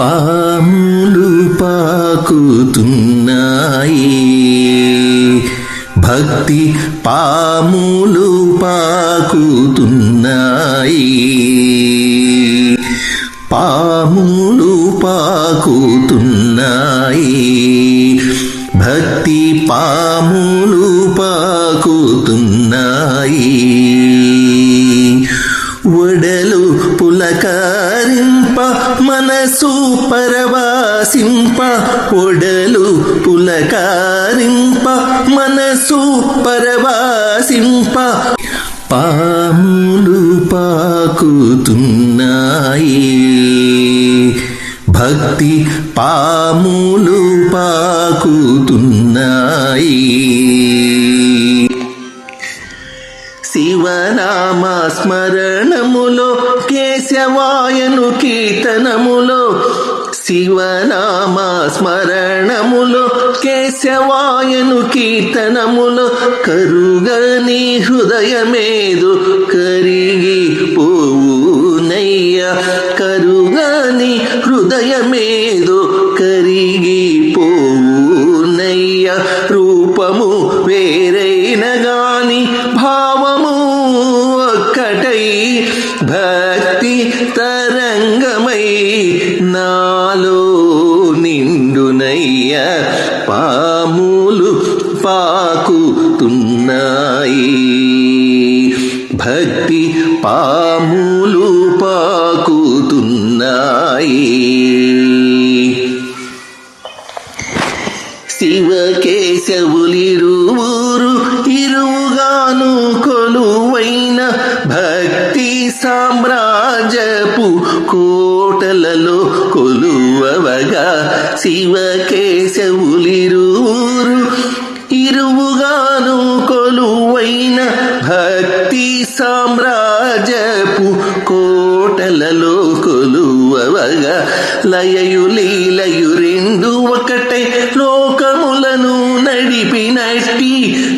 పాములు పాకుతున్నాయి. భక్తి పాములు పాకుతున్నాయి. పాములు పాకుతున్నాయి. భక్తి పాములు పాకుతున్నాయి. పరవాసింప ఒడలు పులకారింప మనసు పరవాసింప పాములు పాకుతున్నాయి. భక్తి పాములు పాకుతున్నాయి. శివనామ స్మరణములో కేశవాయను కీర్తనములో శివనామ స్మరణములో కేశవాయను కీర్తనములో కరుగని హృదయమేదు కరిగి పోవునయ్య. కరుగని హృదయమేదు కరిగి పోవునయ్య. రూపము వే నాలో నిండునయ్య పాములు పాకుతున్నాయి. భక్తి పాములు పాకు శివకేశవులిరువురు ఇరువుగాను కొలువైన భక్తి సామ్రాజ్యపు కోటలలో కొలువవగా శివకేశవులిరువురు ఇరువుగాను కొలువైన భక్తి సామ్రాజ్యపు కోటలలో కొలువగా లయయు లీలయు రెండు ఒకటే లోకములను నడిపినట్టి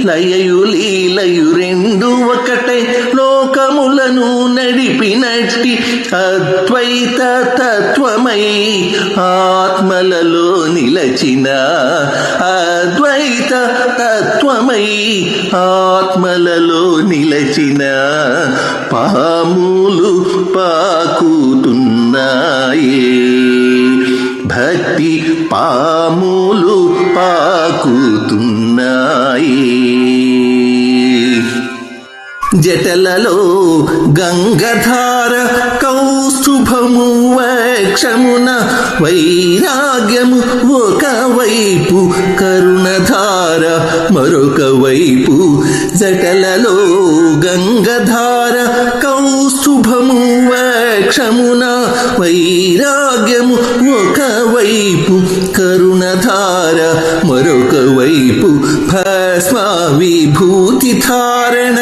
లయయు లీలయు రెండు ఒకటే లోకములను నడిపినట్టి అద్వైత తత్వమై ఆత్మలలో నిలచిన అద్వైత తత్వమై ఆత్మలలో నిలచిన పాములు పాకుతున్నాయి పాములు పాకుతున్నాయి. జటలలో గంగధార కౌస్తుభము వక్షమున వైరాగ్యము ఒకవైపు కరుణధార మరొక వైపు. జటలలో గంగధార కౌస్తుభము క్షమున వైరాగ్యము ఒకవైపు కరుణధార మరొక వైపు భస్మ విభూతి ధారణ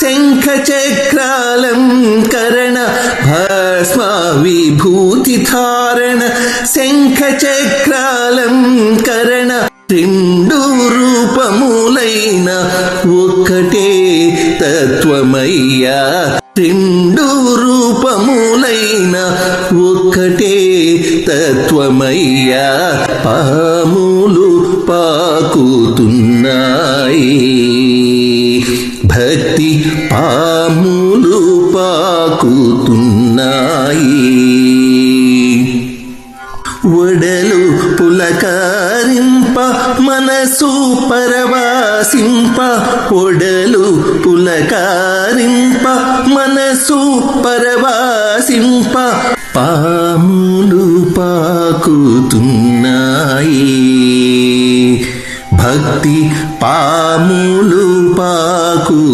శంఖ చక్రాలంకరణ భస్మ విభూతి ధారణ శంఖ చక్రాలంకరణ రెండు రూపములైన ఒక్కటే తత్వమయ్యా రెండు రూపములైన ఒక్కటే తత్వమయ్యా. పాములు పాకుతున్నాయి. భక్తి పాములు పాకుతున్నాయి. ఒడలు పులకా మనసు పరవాసింప ఒడలు పులకారింప మనసు పరవాసింప పాములు పాకుతున్నాయి. భక్తి పాములు పాకుతున్నాయి.